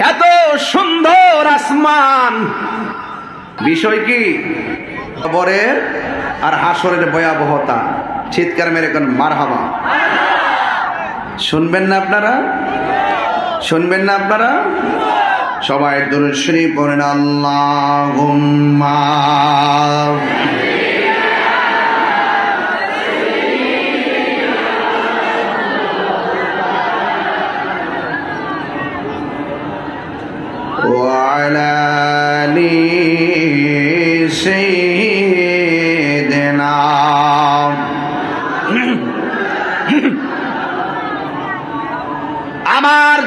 এত সুন্দর আসমান। বিষয় কি? খবরের আর হাসরের ভয়াবহতা। চিৎকার মেরে কোন মার হাবা শুনবেন না আপনারা? শুনবেন না আপনারা? সবাই দুরুশ্রী পড়েন আল্লাহ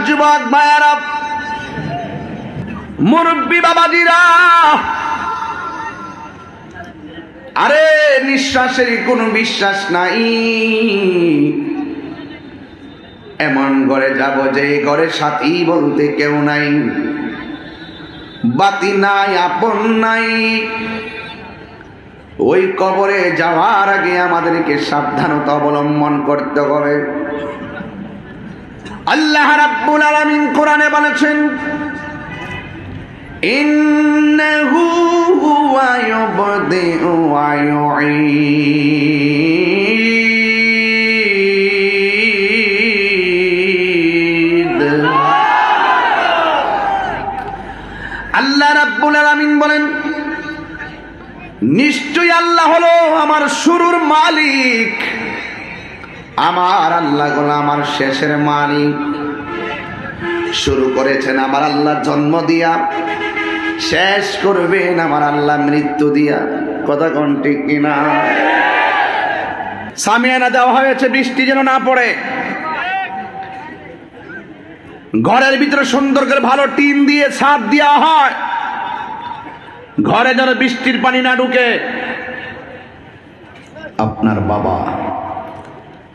যুবক ভাইয়ারা, মুরব্বী বাবাজিরা, আরে নিঃশ্বাসের কোনো বিশ্বাস নাই। এমন ঘরে যাব যে ঘরে সাথী বলতে কেউ নাই। বাতি নাই, আপন নাই। ওই কবরে যাওয়ার আগে আমাদেরকে সাবধানতা অবলম্বন করতে হবে। আল্লাহ রাব্বুল আলামিন কোরআনে বলেছেন ইন্নাহু হুয়া আমার আল্লাহ হলো আমার শেষের মালিক। শুরু করেছেন আমার আল্লাহ জন্ম দিয়া, শেষ করবেন আমার আল্লাহ মৃত্যু দিয়া। কথা কোন ঠিক কিনা? সামিয়ানা দেওয়া হয়েছে, বৃষ্টি যেন না পড়ে। ঘরের ভিতরে সুন্দর করে ভালো টিন দিয়ে ছাদ দেওয়া হয়। ঘরে যেন বৃষ্টির পানি না ঢুকে। আপনার বাবা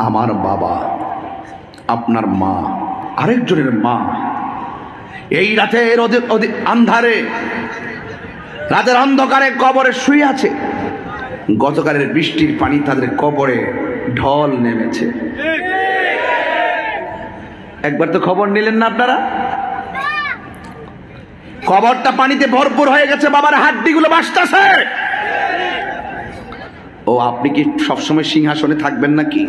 আমার বাবা, আপনার মা, আরেকজনের মা। এই রাতের আন্ধারে রাতের অন্ধকারে কবরে শুয়ে আছে। গতকালের বৃষ্টির পানি তাদের কবরে ঢল নেমেছে। একবার তো খবর নিলেন না আপনারা? কবরটা পানিতে ভরপুর হয়ে গেছে, বাবার হাড্ডিগুলো বাসতেছে ও, আপনি কি সবসময় সিংহাসনে থাকবেন নাকি?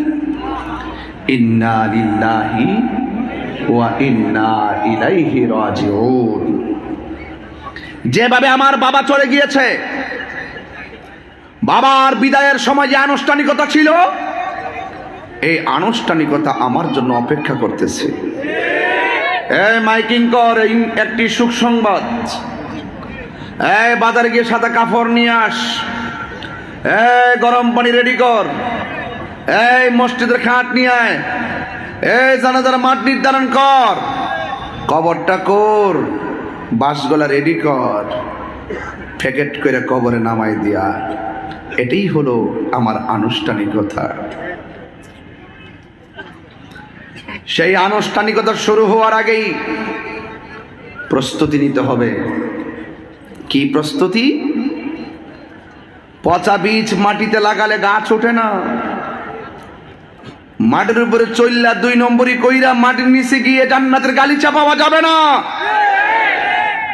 ওয়া ইন্না যেভাবে আমার বাবা চলে গিয়েছে, বাবার বিদায়ের সময় যে আনুষ্ঠানিকতা ছিল, এই আনুষ্ঠানিকতা আমার জন্য অপেক্ষা করতেছে। মাইকিং কর, এই একটি সুখ সংবাদ। বাজারে গিয়ে সাদা কাপড় নিয়ে আস। গরম পানি রেডি কর। এই মসজিদের খাট নিয়ে আয়। এই জানাজার মাঠ নির্ধারণ কর। কবরটা কর। বাসগোলা রেডি কর। ফেকেট করে কবরে নামাই দিয়া। এটাই হলো আমার আনুষ্ঠানিকতা। সেই আনুষ্ঠানিকতা শুরু হওয়ার আগেই প্রস্তুতি নিতে হবে। কি প্রস্তুতি? পচা বীজ মাটিতে লাগালে গাছ ওঠে না। মাটির উপরে চললা দুই নম্বরই কইরা মাটির নিচে গিয়ে জান্নাতের গালিচা পাওয়া যাবে না।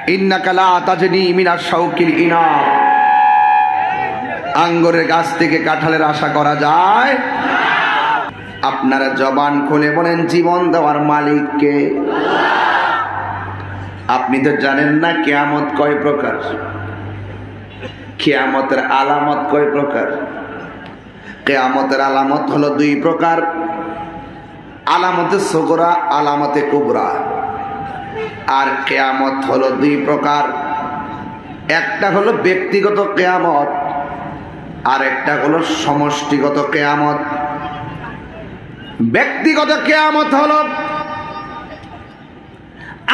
ইন্নাকালা তাজনি মিনার শাউকিল ইনা আঙ্গরের গাছ থেকে কাঁঠালের আশা করা যায়? আপনারা জবান খুলে বলেন, জীবন দেওয়ার মালিককে। আপনি তো জানেন না কেয়ামত কয় প্রকার। কেয়ামতের আলামত কয় প্রকার। কেয়ামতের আলামত হলো দুই প্রকার। আলামতে সগরা, আলামতে কুবরা। আর কেয়ামত হলো দুই প্রকার। একটা হলো ব্যক্তিগত কেয়ামত, আর একটা হলো সমষ্টিগত কেয়ামত। ব্যক্তিগত কেয়ামত হলো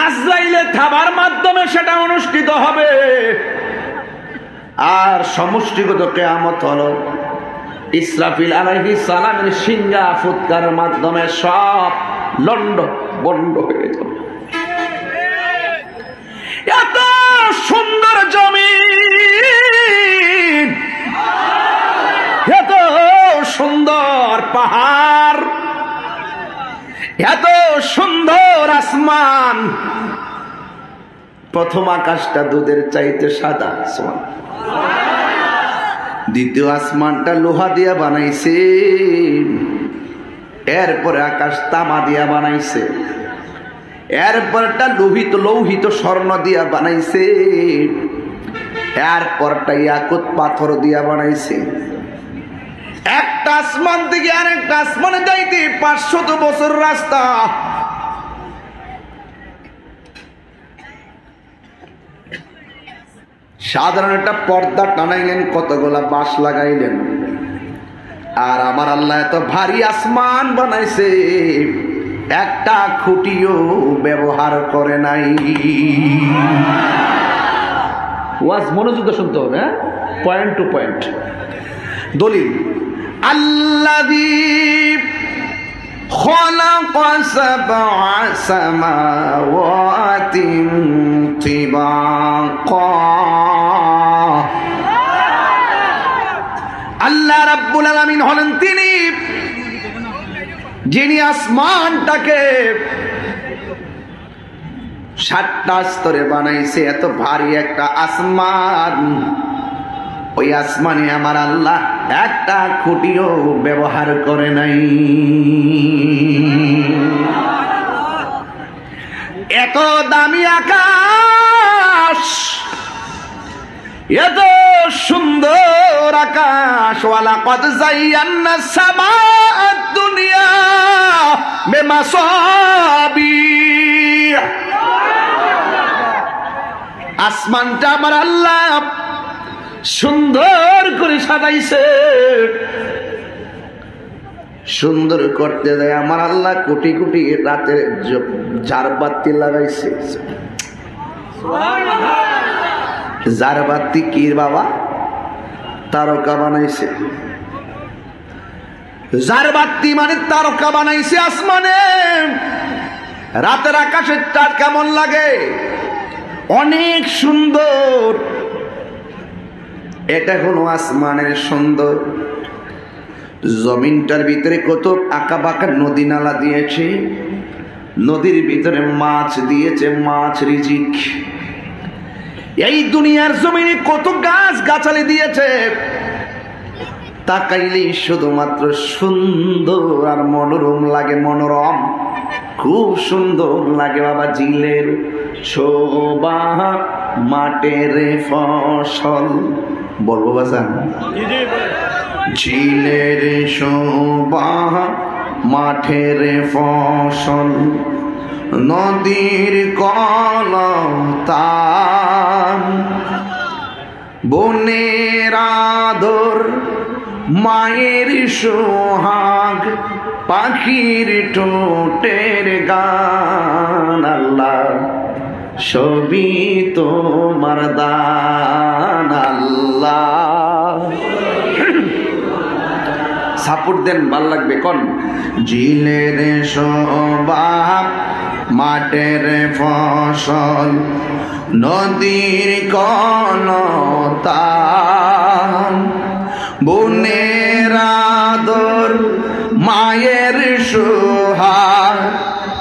আজরাইলে থাবার মাধ্যমে সেটা অনুষ্ঠিত হবে। আর সমষ্টিগত কেয়ামত হলো ইসরাফিল আলাইহি সালামের সিঙ্গা ফুৎকার মাধ্যমে সব লন্ড বন্ড হয়ে যাবে এত সুন্দর জমি এত সুন্দর পাহাড়, এত সুন্দর আসমান। প্রথম আকাশটা দুধের চাইতে সাদা আসমান দ্বিতীয় আসমানটা লোহা দিয়া বানাইছে। এরপরে আকাশ তামা দিয়া বানাইছে। এরপরটা লোহিত, লৌহিত স্বর্ণ দিয়া বানাইছে। এরপরটা ইয়াকুত পাথর দিয়া বানাইছে। একটা আসমান থেকে আরেকটা আসমানে যাইতে পাঁচশত বছর রাস্তা। সাধারণ একটা পর্দা টানাইলেন কতগুলা বাঁশ লাগাইলেন আর আমার আল্লাহ এত ভারী আসমান বানাইছে একটা খুঁটিও ব্যবহার করে নাই ওয়াজ মনোযোগ দিয়ে শুনতে হবে হ্যাঁ পয়েন্ট টু পয়েন্ট দলিল আল্লাযী خلق سبع سماوات طباقا আল্লাহ রাব্বুল আলামিন হলেন তিনি যিনি আসমানটাকে সাতটা স্তরে বানাইছে এত ভারী একটা আসমান ওই আসমানে আমার আল্লাহ একটা খুঁটিও ব্যবহার করে নাই এত দামি আকাশ এত সুন্দর আকাশ ওয়ালা কদ জাইয়ান্না সামা দুনিয়া বেমাসাবি। আসমানটা আমার আল্লাহ সুন্দর করে সাজাইছে। সুন্দর করতে দেয় আমার আল্লাহ, কোটি কোটি রাতে যার বাতি লাগাইছে। যার বাতি কি বাবা? তারকা বানাইছে। যার বাতি মানে তারকা বানাইছে আসমানে। রাতের আকাশের চাঁদ কেমন লাগে? অনেক সুন্দর। এটা হলো আসমানের সুন্দর। জমিনটার ভিতরে কত আঁকা বাঁকা নদী নালা দিয়েছে। নদীর ভিতরে মাছ দিয়েছে মাছ রিজিক। এই দুনিয়ার জমিনে কত গাছ গাছালি দিয়েছে। তাকাইলেই শুধুমাত্র সুন্দর আর মনোরম লাগে মনোরম। খুব সুন্দর লাগে বাবা জিলের শোভা মাটের ফসল। বলব বাজান ঝিলের শোভা মাঠের ফসল, নদীর কলতান বনের আদর, মায়ের সোহাগ, পাখির ঠোঁটের গান। আল্লাহ ছবি তোমার দান। আল্লাহ। সাপোর্ট দেন, ভালো লাগবে, কোন? জিলের সবাব মাঠের ফসল, নদীর কলতান। বনের আদর, মায়ের সোহাগ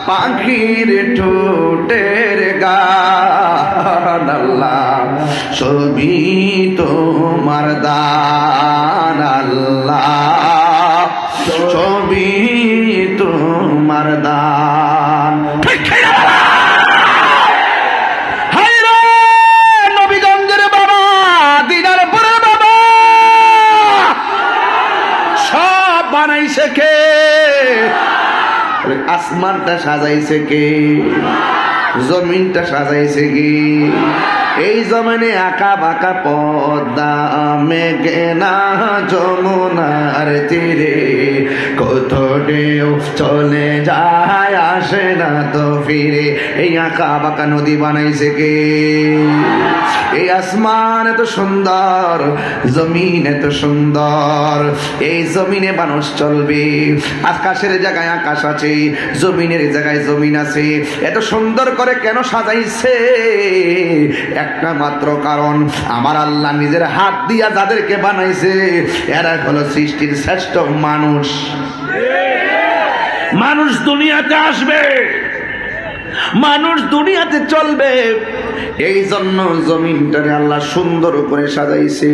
পাখির ঠোঁটের গান আল্লাহ, ছবি তোমার দান আল্লাহ। ছবি তোমার দান। বানাইছে কে? আসমানটা সাজাইছে কে? জমিনটা সাজাইছে কি? এই জমিনে আঁকা বাঁকা পদ্মা মেঘনা যমুনার তীরে। উফ চলে যায় আসে না তো ফিরে। এই আঁকা বাঁকা নদী বানাইছে কে? এই আসমান এত সুন্দর, জমিন এত সুন্দর, এই জমিনে মানুষ চলবে। আকাশের জায়গায় আকাশ আছে, জমিনের জায়গায় জমিন আছে। এত সুন্দর করে কেন সাজাইছে? একটা মাত্র কারণ, আমার আল্লাহ নিজের হাত দিয়া যাদেরকে বানাইছে এরা হলো সৃষ্টির শ্রেষ্ঠ মানুষ। মানুষ দুনিয়াতে আসবে, মানুষ দুনিয়াতে চলবে। এই জন্য জমিনটারে আল্লাহ সুন্দর করে সাজাইছে।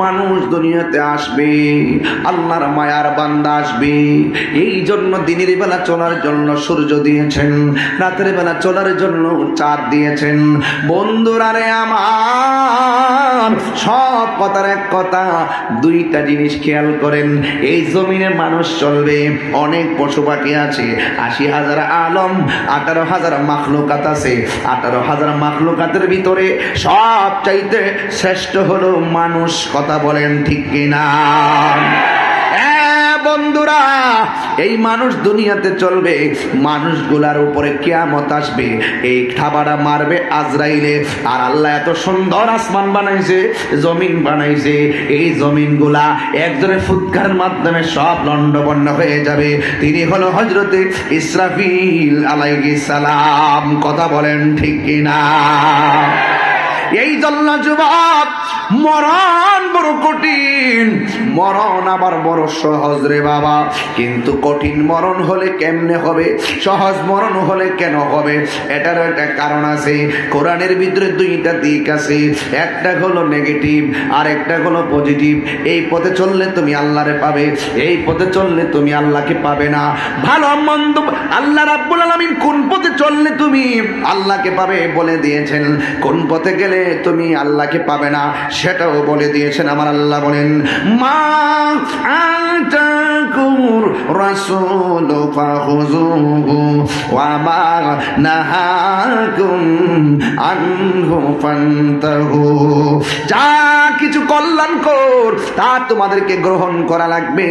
মানুষ দুনিয়াতে আসবে, আল্লাহর মায়ার বান্দা আসবে। এই জন্য দিনের বেলা চলার জন্য সূর্য দিয়েছেন, রাতের বেলা চলার জন্য চাঁদ দিয়েছেন। বন্ধুরা রে আমার, সব কথার এক কথা, দুইটা জিনিস খেয়াল করেন, এই জমিনে মানুষ চলবে, অনেক পশু পাখি আছে, আশি হাজার আলম, আঠারো হাজার মাখলুকাত আছে, আঠারো হাজার মাখলুকাতের ভিতরে সব চাইতে শ্রেষ্ঠ হলো মানুষ কথা বলেন ঠিক কিনা? বন্ধুরা, এই মানুষ দুনিয়াতে চলবে, মানুষগুলার উপরে কেয়ামত আসবে। এই খাবারা মারবে আজরাইলে, আর আল্লাহ এত সুন্দর আসমান বানাইছে, জমিন বানাইছে। এই জমিনগুলা একজনের ফুৎকার মাধ্যমে সব লন্ডবন্ন হয়ে যাবে। তিনি হলো হজরতে ইসরাফিল আলাইহিস সালাম। কথা বলেন ঠিক কিনা? এই জন্য যুবক, মরণ বড় কঠিন। মরণ আবার বড় সহজ রে বাবা। কিন্তু কঠিন মরণ হলে কেমনে হবে? সহজ মরণ হলে কেন হবে? এটারও একটা কারণ আছে। কোরআনের ভিতরে দুইটা দিক আছে। একটা হলো নেগেটিভ আর একটা হলো পজিটিভ। এই পথে চললে তুমি আল্লাহরে পাবে, এই পথে চললে তুমি আল্লাহকে পাবে না। ভালো, মন্দ, আল্লাহ রাব্বুল আলামিন কোন পথে চললে তুমি আল্লাহকে পাবে বলে দিয়েছেন। কোন পথে গেলে তুমি আল্লাহকে পাবে না, সেটাও বলে দিয়েছেন আমার আল্লাহ বলেন, মা যা কিছু কল্যাণ কর তা তোমাদেরকে গ্রহণ করা লাগবে,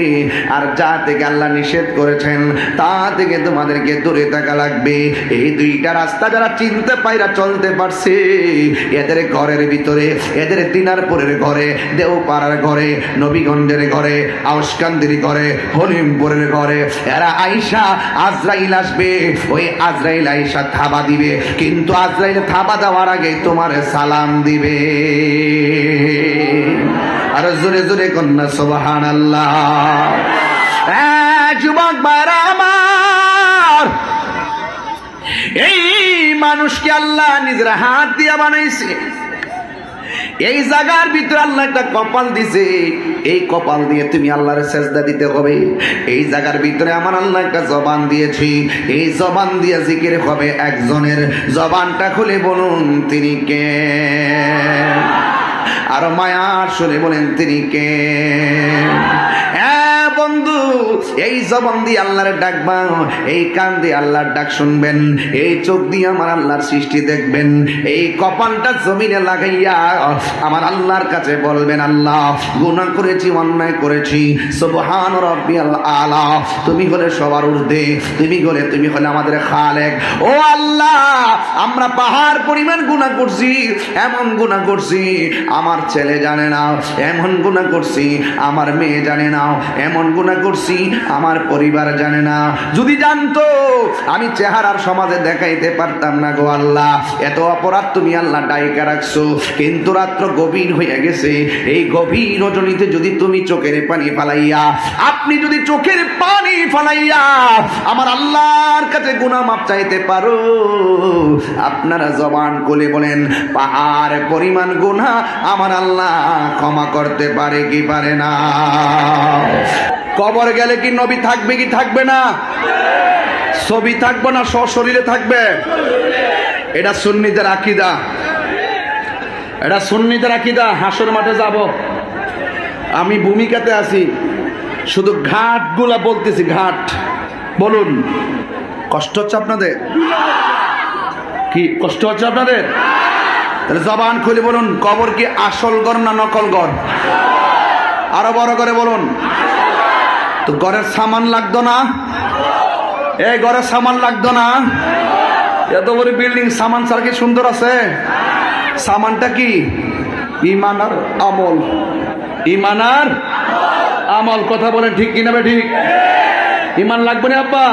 আর যা থেকে আল্লাহ নিষেধ করেছেন, তা থেকে তোমাদেরকে দূরে থাকা লাগবে। এই দুইটা রাস্তা যারা চিনতে পাইরা চলতে পারছে। এদের ঘরের ভিতরে, এদের দিনারপুরের ঘরে, দেওপাড়ার ঘরে, নবীগঞ্জের ঘরে, আউসকান্দির ঘরে, হলিমপুরের ঘরে, এরা আইসা আজরাইল আসবে। ওই আজরাইল আইসা থাবা দিবে। কিন্তু আজরাইল থাবা দেওয়ার আগে তোমার সালাম দিবে। আর জোরে জোরে কন্যা সোবাহান আল্লাহ যুবক বারা মানুষকে আল্লাহ নিজের হাত দিয়া বানাইছে। এই জায়গার ভিতরে আল্লাহ একটা কপাল দিছে। এই কপাল দিয়ে তুমি আল্লাহর সেজদা দিতে হবে। এই জায়গার ভিতরে আমার আল্লাহ একটা জবান দিয়েছি। এই জবান দিয়ে জিকির হবে একজনের। জবানটা খুলে বলুন, তিনি কে? আর মায়া শুনে বলেন, তিনি কে? বন্ধু, এই জবান দিয়ে আল্লাহর ডাকবা এই কান দিয়ে আল্লাহর ডাক শুনবেন, এই চোখ দিয়ে আমার আল্লাহর সৃষ্টি দেখবেন, এই কপালটা জমিনে লাগাইয়া আমার আল্লাহর কাছে বলবেন, আল্লাহ, গুনাহ করেছি, অন্যায় করেছি, সুবহান রাব্বিয়াল আলা, তুমি হলে সবার ঊর্ধ্বে, তুমি হলে তুমি হলে আমাদের খালেক। ও আল্লাহ, আমরা পাহাড় পরিমাণ গুনাহ করছি, এমন গুনাহ করছি, আমার ছেলে জানে না, এমন গুনাহ করছি, আমার মেয়ে জানে না, এমন গুনাহ করছি, আমার পরিবার জানে না। যদি জানতো, আমি চেহারার সমাজে দেখাইতে পারতাম না গো আল্লাহ। এত অপরাধ তুমি আল্লাহ ডাইকা রাখছো। কিন্তু রাত্র গভীর হয়ে গেছে। এই গভীর রজনীতে যদি তুমি চোখের পানি ফালাইয়া, আপনি যদি চোখের পানি ফালাইয়া আমার আল্লাহর কাছে গুনাহ মাপ চাইতে পারো। আপনারা জবান কোলে বলেন, পাহাড় পরিমাণ গুনাহ আমার আল্লাহ ক্ষমা করতে পারে কি পারে না? কবর গেলে কি নবী থাকবে কি থাকবে না? ছবি থাকবে না, সশরীরে থাকবে? এটা সুন্নিদের আকিদা। এটা সুন্নিদের আকিদা, হাসর মাঠে যাব। আমি ভূমিকাতে আছি। শুধু ঘাটগুলা বলতেছি, ঘাট। বলুন, কষ্ট হচ্ছে আপনাদের? কি, কষ্ট হচ্ছে আপনাদের? তাহলে জবান খুলে বলুন, কবর কি আসল গর না নকল গর আরও বড় করে বলুন। তো ঘরের সামান লাগতো না? এই ঘরের সামান লাগতো না? এত বড় বিল্ডিং সামান ছাড়া কি সুন্দর আছে? সামানটা কি? ইমান আর আমল। ইমান আর আমল, কথা বলেন ঠিক কিনা বে ঠিক? ইমান লাগবে না, আব্বা?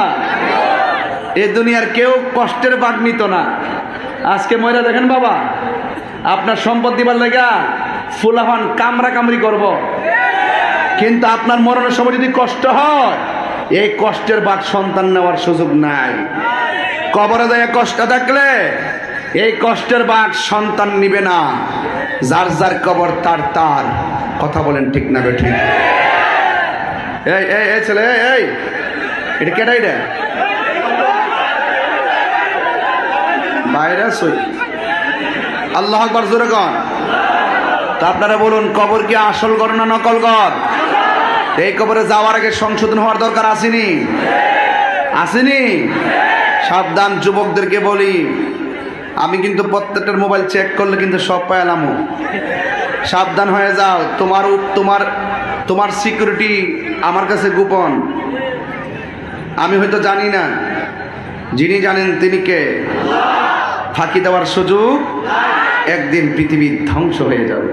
এ দুনিয়ার কেউ কষ্টের বাদ নিত না। আজকে ময়রা দেখেন বাবা, আপনার সম্পদ দিবার লেগা ফুলাফান কামরা কামড়ি করব। কিন্তু আপনার মরণের সময় যদি কষ্ট হয় এই কষ্টের বাদ সন্তান নেওয়ার সুযোগ নাই। কবরে দেয় কষ্ট থাকলে এই কষ্টের বাঘ সন্তান নিবে না। যার যার কবর তার তার। কথা বলেন ঠিক না ঠিক এই এই এই ছেলে এই, এটা কেটাই রে বাইরে আল্লাহ আকবার জোরে কন। তা আপনারা বলুন, কবর কি আসল ঘর না নকল ঘর? এই কবরে যাওয়ার আগে সংশোধন হওয়ার দরকার আসেনি? আসেনি? সাবধান, যুবকদেরকে বলি। আমি কিন্তু প্রত্যেকটার মোবাইল চেক করলে কিন্তু সব পাইলামও সাবধান হয়ে যাও। তোমার তোমার তোমার সিকিউরিটি আমার কাছে গোপন। আমি হয়তো জানি না। যিনি জানেন তিনি কে? ফাঁকি দেওয়ার সুযোগ? একদিন পৃথিবী ধ্বংস হয়ে যাবে।